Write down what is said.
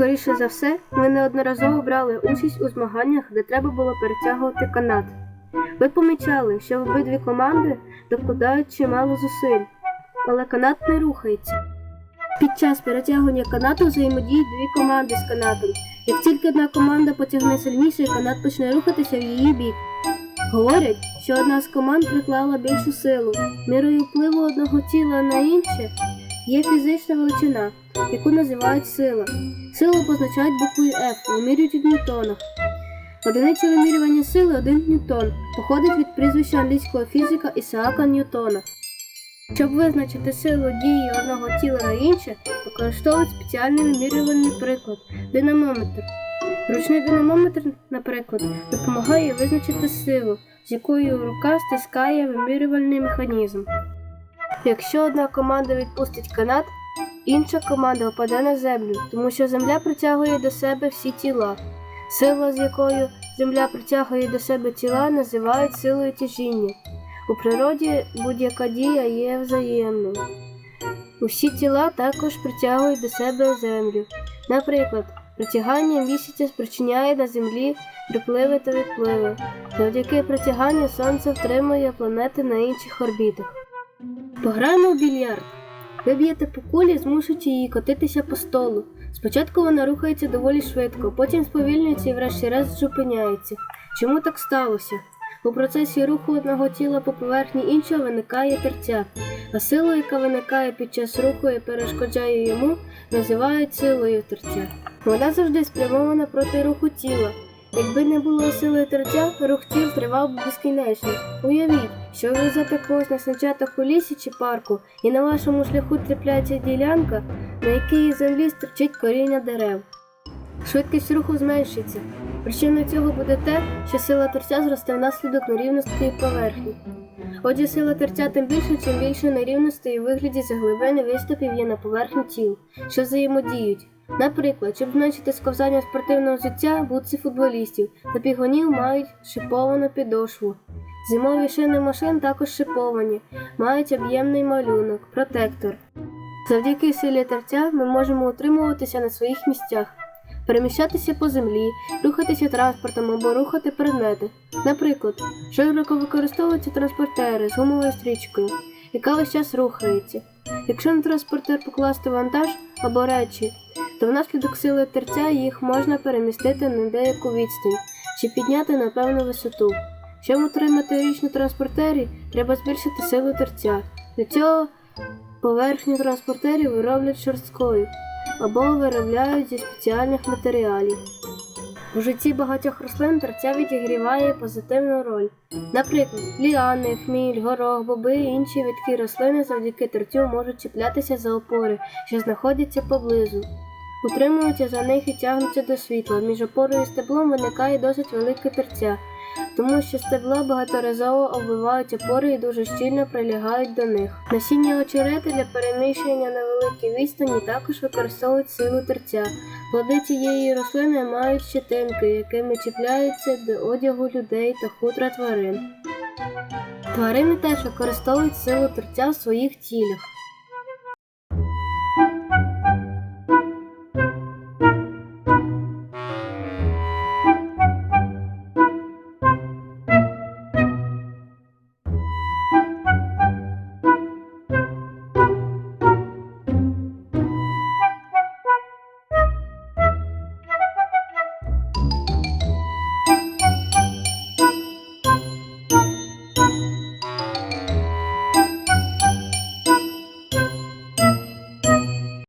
Скоріше за все, ви неодноразово брали участь у змаганнях, де треба було перетягувати канат. Ви помічали, що обидві команди докладають чимало зусиль, але канат не рухається. Під час перетягування канату взаємодіють дві команди з канатом. Як тільки одна команда потягне сильніше, канат почне рухатися в її бік. Говорять, що одна з команд приклала більшу силу. Мірою впливу одного тіла на інше є фізична величина, яку називають сила. Силу позначають буквою F, вимірюють у ньютонах. Одиниця вимірювання сили 1 ньютон, походить від прізвища англійського фізика Ісаака Ньютона. Щоб визначити силу дії одного тіла на інше, використовують спеціальний вимірювальний приклад динамометр. Ручний динамометр, наприклад, допомагає визначити силу, з якою рука стискає вимірювальний механізм. Якщо одна команда відпустить канат, інша команда впаде на землю, тому що земля притягує до себе всі тіла. Сила, з якою земля притягує до себе тіла, називають силою тяжіння. У природі будь-яка дія є взаємною. Усі тіла також притягують до себе землю. Наприклад, притягання місяця спричиняє на землі припливи та відпливи. Завдяки притяганню сонце втримує планети на інших орбітах. Пограємо в більярд. Ви б'єте по кулі, змушуючи її котитися по столу. Спочатку вона рухається доволі швидко, потім сповільнюється і врешті-решт зупиняється. Чому так сталося? У процесі руху одного тіла по поверхні іншого виникає терця, а сила, яка виникає під час руху і перешкоджає йому, називають силою терця. Вона завжди спрямована проти руху тіла. Якби не було сили терця, рух тіл тривав би безкінечно. Уявіть, що ви везете когось на санчатах у лісі чи парку, і на вашому шляху трапляється ділянка, на якій землі стирчить коріння дерев. Швидкість руху зменшиться. Причиною цього буде те, що сила терця зросте внаслідок нерівності поверхні. Отже, сила терця тим більше, чим більше нерівностей у вигляді заглибини виступів є на поверхні тіл, що взаємодіють. Наприклад, щоб зменшити сковзання спортивного взуття, бутси футболістів та пігонів мають шиповану підошву. Зимові шини машин також шиповані, мають об'ємний малюнок, протектор. Завдяки силі терця ми можемо утримуватися на своїх місцях, переміщатися по землі, рухатися транспортом або рухати предмети. Наприклад, широко використовуються транспортери з гумовою стрічкою, яка весь час рухається. Якщо на транспортер покласти вантаж або речі, то внаслідок сили терця їх можна перемістити на деяку відстань чи підняти на певну висоту. Щоб утримати річ на транспортері, треба збільшити силу терця. Для цього поверхню транспортерів роблять шорсткою або виробляють зі спеціальних матеріалів. У житті багатьох рослин терця відігріває позитивну роль. Наприклад, ліани, хміль, горох, боби і інші відкі рослини завдяки терцю можуть чіплятися за опори, що знаходяться поблизу. Утримуються за них і тягнуться до світла. Між опорою і стеблом виникає досить велике терця, тому що стебла багаторазово оббивають опори і дуже щільно прилягають до них. Насіння очерети для переміщення на великій відстані також використовують силу терця. Плоди цієї рослини мають щетинки, якими чіпляються до одягу людей та хутра тварин. Тварини теж використовують силу терця в своїх тілях.